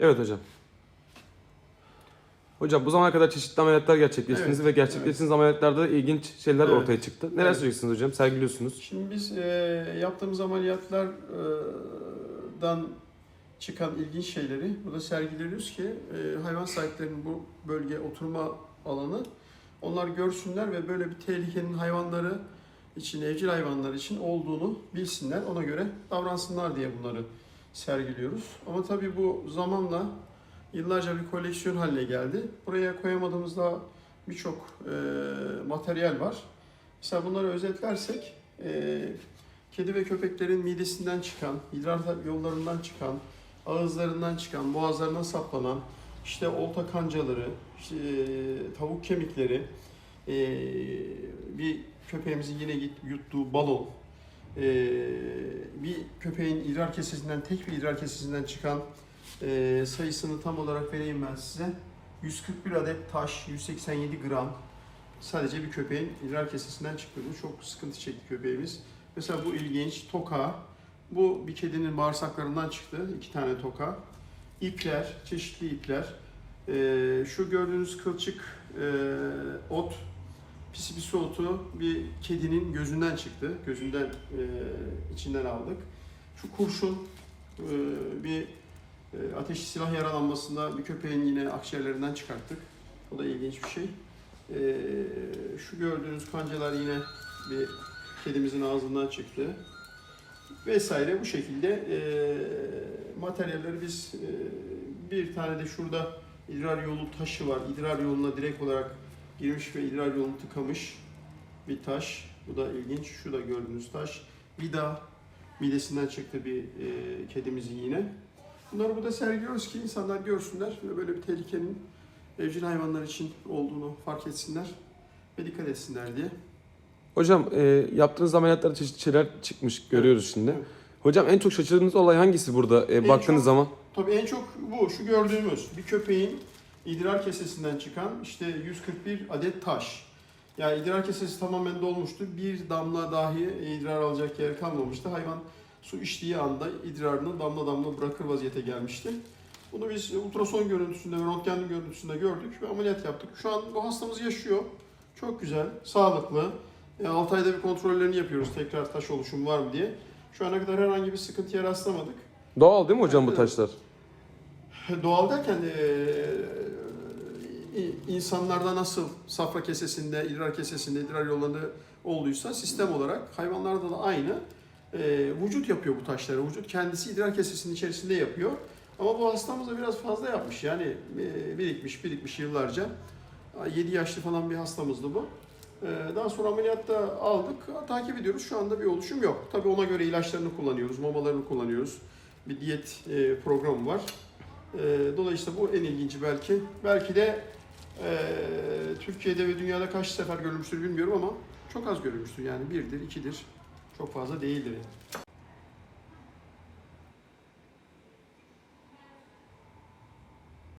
Evet hocam. Hocam bu zamana kadar çeşitli ameliyatlar gerçekleştirdiniz Evet, ve gerçekleştirdiğiniz ameliyatlarda da ilginç şeyler Evet. ortaya çıktı. Neler Evet. söyleyeceksiniz hocam? Sergiliyorsunuz. Şimdi biz e, yaptığımız ameliyatlardan çıkan ilginç şeyleri burada sergiliyoruz ki e, hayvan sahiplerinin bu bölge oturma alanı onlar görsünler ve böyle bir tehlikenin hayvanları için, evcil hayvanlar için olduğunu bilsinler. Ona göre davransınlar diye bunları sergiliyoruz. Ama tabii bu zamanla yıllarca bir koleksiyon haline geldi. Buraya koyamadığımız daha birçok e, materyal var. Mesela bunları özetlersek e, kedi ve köpeklerin midesinden çıkan, idrar yollarından çıkan, ağızlarından çıkan, boğazlarına saplanan, işte olta kancaları, işte, e, tavuk kemikleri, e, bir köpeğimizin yine yuttuğu balon, e, bir köpeğin idrar kesesinden, tek bir idrar kesesinden çıkan e, sayısını tam olarak vereyim ben size. 141 adet taş, 187 gram, sadece bir köpeğin idrar kesesinden çıktı. Bu çok sıkıntı çekti köpeğimiz. Mesela bu ilginç. Toka. Bu bir kedinin bağırsaklarından çıktı. iki tane toka. İpler, çeşitli ipler. Ee, şu gördüğünüz kılçık e, ot, pisi pisi otu bir kedinin gözünden çıktı. Gözünden e, içinden aldık. Şu kurşun e, bir e, ateşli silah yaralanmasında bir köpeğin yine akciğerlerinden çıkarttık. O da ilginç bir şey. Ee, şu gördüğünüz kancalar yine bir kedimizin ağzından çıktı. Vesaire bu şekilde e, materyalleri biz e, bir tane de şurada idrar yolu taşı var. İdrar yoluna direkt olarak girmiş ve idrar yolunu tıkamış bir taş. Bu da ilginç. Şu da gördüğünüz taş. Vida midesinden çıktı bir e, kedimizin yine. Bunları burada sergiliyoruz ki insanlar görsünler ve böyle bir tehlikenin evcil hayvanlar için olduğunu fark etsinler ve dikkat etsinler diye. Hocam e, yaptığınız ameliyatlarda çeşitli şeyler çıkmış görüyoruz şimdi. Evet. Hocam en çok şaşırdığınız olay hangisi burada e, baktığınız çok- zaman? Tabii en çok bu, şu gördüğümüz bir köpeğin idrar kesesinden çıkan işte 141 adet taş. Yani idrar kesesi tamamen dolmuştu. Bir damla dahi idrar alacak yer kalmamıştı. Hayvan su içtiği anda idrarını damla damla bırakır vaziyete gelmişti. Bunu biz ultrason görüntüsünde ve röntgen görüntüsünde gördük ve ameliyat yaptık. Şu an bu hastamız yaşıyor. Çok güzel, sağlıklı. 6 ayda bir kontrollerini yapıyoruz tekrar taş oluşumu var mı diye. Şu ana kadar herhangi bir sıkıntıya rastlamadık. Doğal değil mi hocam bu taşlar? Doğal derken eee, insanlarda nasıl safra kesesinde, idrar kesesinde, idrar yollarında olduysa sistem olarak hayvanlarda da aynı. Eee, vücut yapıyor bu taşları. Vücut kendisi idrar kesesinin içerisinde yapıyor. Ama bu hastamız da biraz fazla yapmış. Yani eee, birikmiş, birikmiş yıllarca. 7 yaşlı falan bir hastamızdı bu. Eee, Daha sonra ameliyatta aldık. Takip ediyoruz. Şu anda bir oluşum yok. Tabii ona göre ilaçlarını kullanıyoruz, mamalarını kullanıyoruz. Bir diyet eee, programı var. Ee, Dolayısıyla bu en ilginci belki. Belki de e, Türkiye'de ve dünyada kaç sefer görülmüştür bilmiyorum ama çok az görülmüştür. Yani birdir, ikidir. Çok fazla değildir.